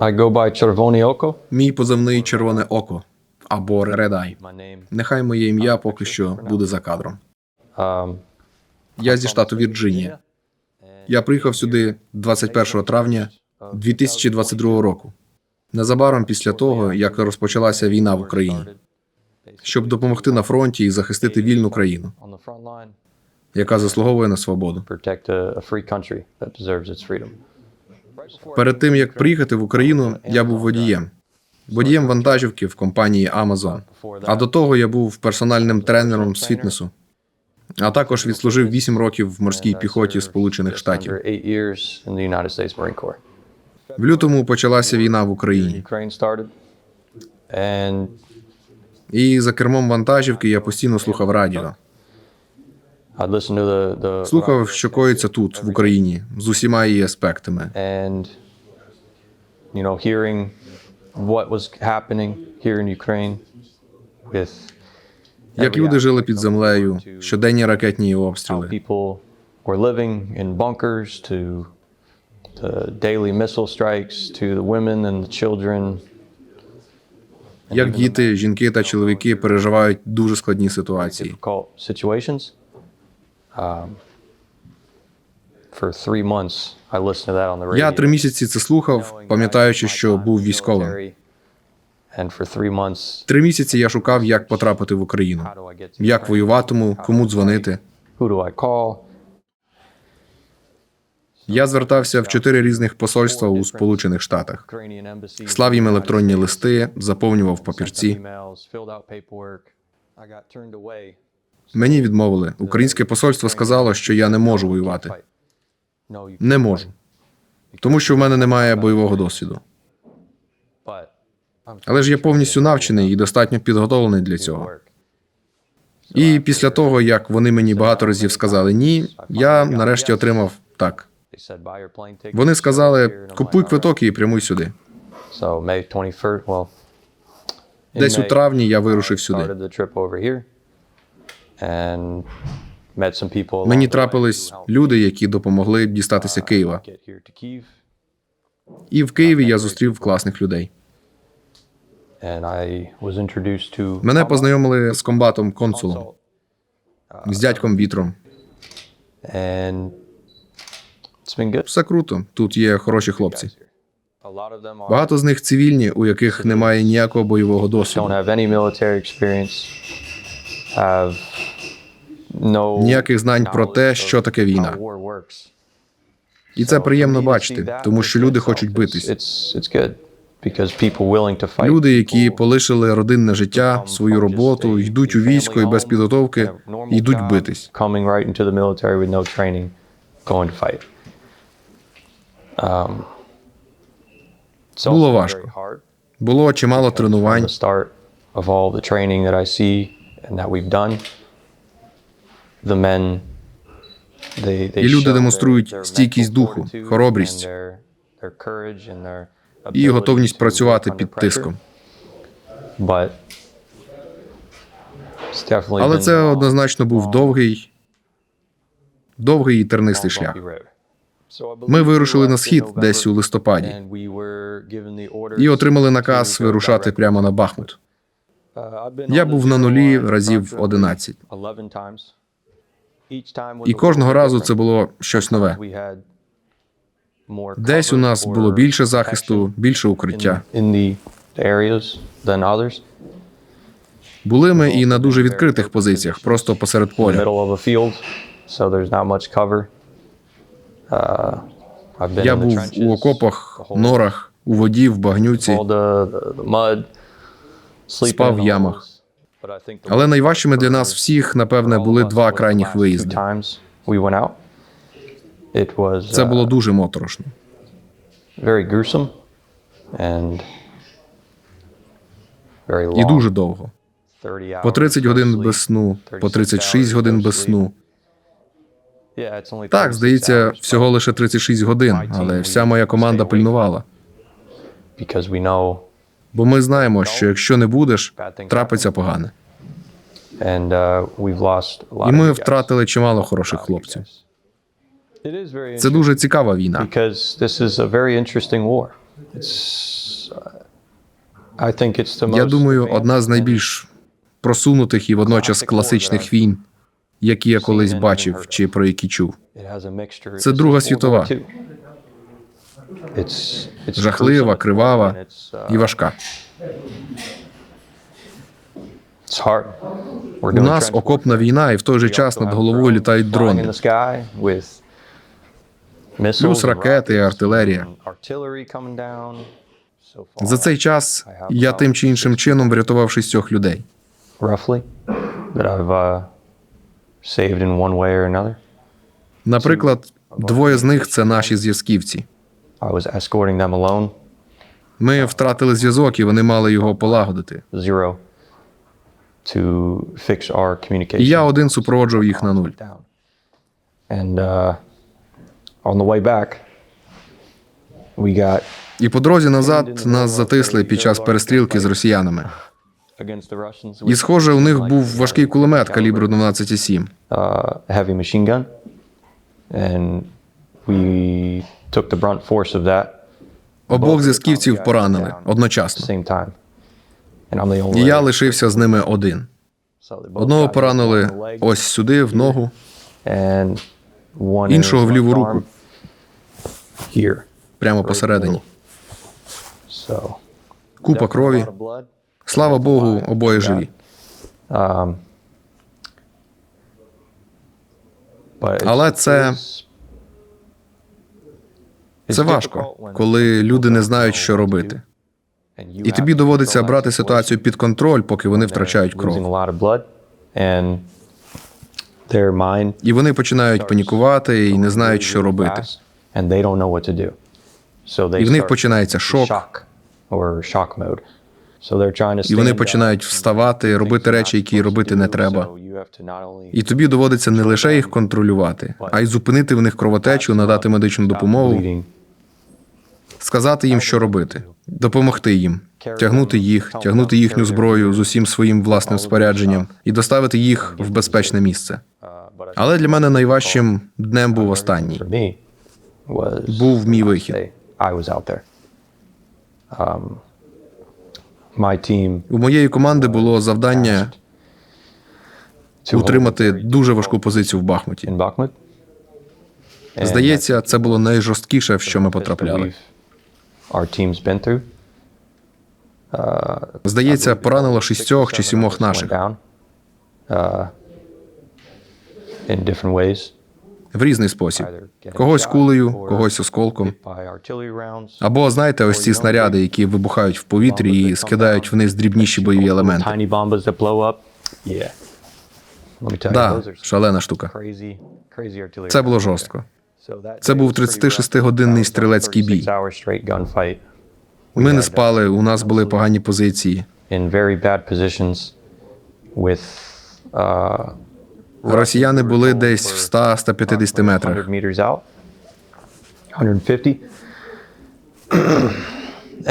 I go by Червоне Око. Мій позивний червоне око або Редай. My name. Нехай моє ім'я поки що буде за кадром. Um, Я зі штату Вірджинія. Я приїхав сюди 21 травня 2022 року. Незабаром після того, як розпочалася війна в Україні, щоб допомогти на фронті і захистити вільну країну, яка заслуговує на свободу. Перед тим як приїхати в Україну, я був водієм. Водієм вантажівки в компанії Amazon. А до того я був персональним тренером з фітнесу. А також відслужив 8 років в морській піхоті Сполучених Штатів. В лютому почалася війна в Україні, і за кермом вантажівки я постійно слухав радіо. I'd listen to the, the Слухав, що коїться тут, в Україні, з усіма її аспектами. and you know hearing what was happening here in Ukraine with Як люди жили під землею, щоденні ракетні обстріли, як діти, жінки та чоловіки переживають дуже складні ситуації. Um, for three months, I listened to that on the radio. Я три місяці це слухав, пам'ятаючи, що був військовим. Три місяці я шукав, як потрапити в Україну, як воюватиму, кому дзвонити. Я звертався в чотири різних посольства у Сполучених Штатах. Слав їм електронні листи, заповнював папірці. Мені відмовили. Українське посольство сказало, що я не можу воювати. Не можу, тому що в мене немає бойового досвіду. Але ж я повністю навчений і достатньо підготовлений для цього. І після того, як вони мені багато разів сказали ні, я нарешті отримав так. Вони сказали: купуй квиток і прямуй сюди. right." So May 21st, well, in Десь у травні я вирушив сюди. Мені трапились люди, які допомогли дістатися Києва. І в Києві я зустрів класних людей. Мене познайомили з комбатом консулом, з дядьком Вітром. Все круто. Тут є хороші хлопці. Багато з них цивільні, у яких немає ніякого бойового досвіду, ніяких знань про те, що таке війна. І це приємно бачити, тому що люди хочуть битись. Люди, які полишили родинне життя, свою роботу, йдуть у військо і без підготовки йдуть битись. Um, Було важко. Було чимало тренувань. І люди демонструють стійкість духу, хоробрість. І готовність працювати під тиском. Але це однозначно був довгий, довгий і тернистий шлях. Ми вирушили на схід десь у листопаді і отримали наказ вирушати прямо на Бахмут. Uh, Я був на нулі разів approximately 11. 11 times. Each time was І кожного разу це було щось нове. Десь у нас було більше захисту, більше укриття. Були ми і на дуже відкритих позиціях, просто посеред поля. Uh, Я був у окопах, норах, у воді, в багнюці. Спав в ямах. Але найважчими для нас всіх, напевне, були два крайніх виїзди. Це було дуже моторошно. І дуже довго. По 30 годин без сну, по 36 36 годин без сну. Так, здається, всього лише 36 годин, але вся моя команда пильнувала. Бо ми знаємо, що якщо не будеш, трапиться погане. uh, І ми втратили чимало хороших you хлопців. Це дуже цікава війна, uh, Я думаю, одна з найбільш просунутих і водночас класичних війн, які я колись бачив чи про які чув. Це Друга світова. Жахлива, кривава uh, і важка. У нас окопна війна, і в той же час над головою літають дрони. Плюс ракети і артилерія. За цей час я тим чи іншим чином врятував шістьох людей. uh. Наприклад, двоє з них це наші зв'язківці. I was escorting them alone, Ми втратили зв'язок, і вони мали його полагодити. zero, to fix our communication. І я один супроводжував їх на нуль. And uh, on the way back, we got І по дорозі назад нас затисли під час перестрілки з росіянами. І, схоже, у них був важкий кулемет калібру 12,7. uh, heavy machine gun, and we took the brunt force of that Обох зв'язківців поранили одночасно. І я лишився з ними один. Одного поранили ось сюди, в ногу, іншого в ліву руку. прямо посередині. Купа крові. Слава Богу, обоє живі. Um, Але це- Це важко, коли люди не знають, що робити. І тобі доводиться брати ситуацію під контроль, поки вони втрачають кров. І вони починають панікувати і не знають, що робити. І в них починається шок, і вони починають вставати, робити речі, які робити не треба. І тобі доводиться не лише їх контролювати, а й зупинити в них кровотечу, надати медичну допомогу, сказати їм, що робити, допомогти їм, тягнути їх, тягнути їхню зброю з усім своїм власним спорядженням і доставити їх в безпечне місце. Але для мене найважчим днем був останній. Був мій вихід. У моєї команди було завдання утримати дуже важку позицію в Бахмуті. Здається, це було найжорсткіше, в що ми потрапляли. Здається, поранило шістьох чи сімох наших uh, в різний спосіб. Когось кулею, когось осколком. Або знаєте, ось ці снаряди, які вибухають в повітрі і скидають вниз дрібніші бойові елементи. Да, шалена штука. Це було жорстко. Це був was pretty rough. 36-годинний That was a стрілецький бій. 36 hour straight gunfight Ми не спали, у нас були погані позиції. uh, Росіяни були десь в 100-150 метрах. 100 meters out. 150.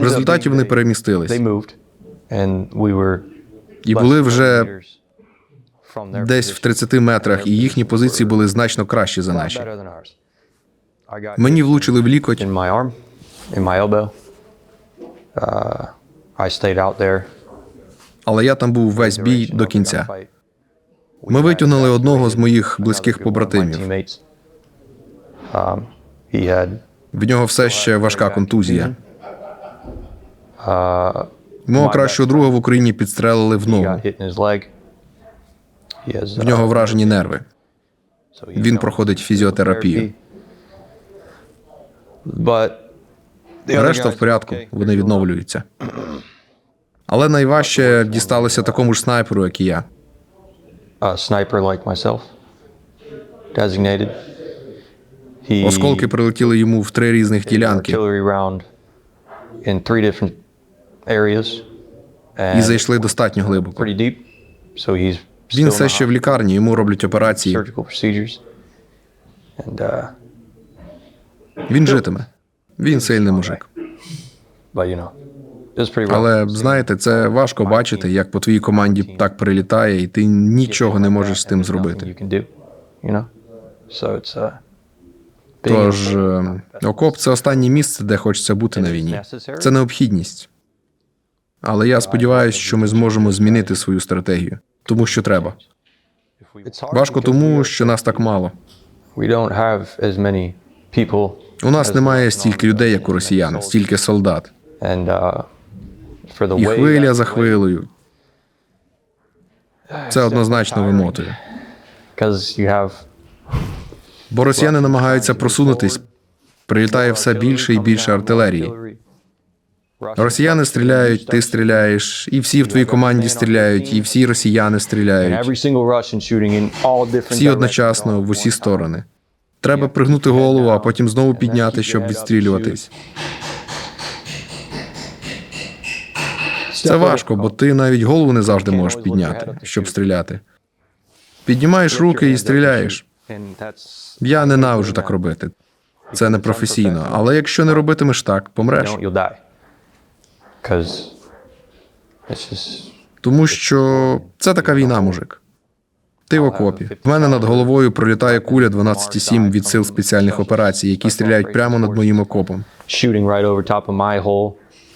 В результаті вони перемістились і були вже 20 meters from their десь в 30 метрах, і їхні позиції були значно кращі за наші. better than ours. I got Мені влучили в лікоть. Uh, але я там був весь бій до кінця. Ми витягнули одного з моїх близьких побратимів. Um, В нього все ще важка контузія. uh, Мого кращого друга в Україні підстрелили в ногу. В нього uh, вражені нерви. Він проходить фізіотерапію. Решта в порядку, вони відновлюються. Але найважче дісталося такому ж снайперу, як і я. Осколки прилетіли йому в три різних ділянки і зайшли достатньо глибоко. Він все ще в лікарні, йому роблять операції. surgical procedures. And uh, Він житиме. Він сильний мужик. Але знаєте, це важко бачити, як по твоїй команді так прилітає, і ти нічого не можеш з тим зробити. Uh, Тож е, окоп це останнє місце, де хочеться бути на війні. Це необхідність. Але я сподіваюся, що ми зможемо змінити свою стратегію, тому що треба. Важко тому, що нас так мало. We don't have as many people У нас немає стільки людей, як у росіян, стільки солдат. uh, І хвиля за хвилею. Це однозначно вимотує. Бо росіяни намагаються просунутись, прилітає все більше і більше артилерії. Росіяни стріляють, ти стріляєш, і всі в твоїй команді стріляють, і всі росіяни стріляють. Всі одночасно в усі сторони. Треба пригнути голову, а потім знову підняти, щоб відстрілюватись. Це важко, бо ти навіть голову не завжди можеш підняти, щоб стріляти. Піднімаєш руки і стріляєш. Я ненавиджу так робити. Це не професійно. Але якщо не робитимеш так, помреш. Тому що це така війна, мужик. Ти в окопі. В мене над головою пролітає куля 12,7 від сил спеціальних операцій, які стріляють прямо над моїм окопом.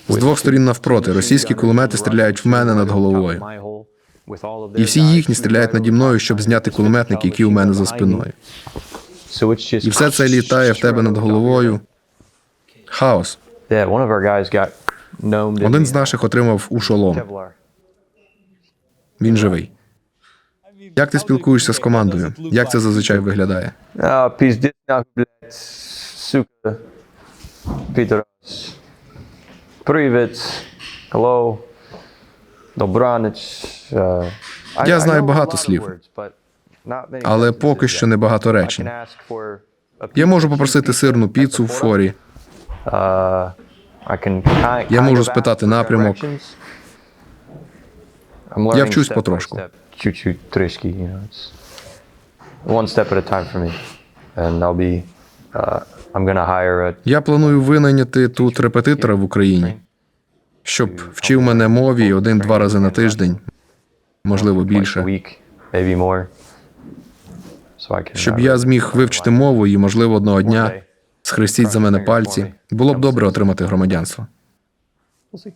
З двох сторін навпроти російські кулемети стріляють в мене над головою. І всі їхні стріляють наді мною, щоб зняти кулеметник, який у мене за спиною. І все це літає в тебе над головою. Хаос. Один з наших отримав у шолом. Він живий. Як ти спілкуєшся з командою? Як це зазвичай виглядає? Сука, hello, добраніч. Я знаю багато слів. Але поки що не багато речень. Я можу попросити сирну піцу в форі. Uh, Я можу спитати напрямок. Я вчусь потрошку. Чуть-чуть трішки, you know, it's one step at a time for me. And I'll be, uh, I'm gonna hire a Я планую винайняти тут репетитора в Україні, щоб вчив мене мові один-два рази на тиждень, можливо, більше. Щоб я зміг вивчити мову і, можливо, одного дня схрестіть за мене пальці. Було б добре отримати громадянство. We'll see.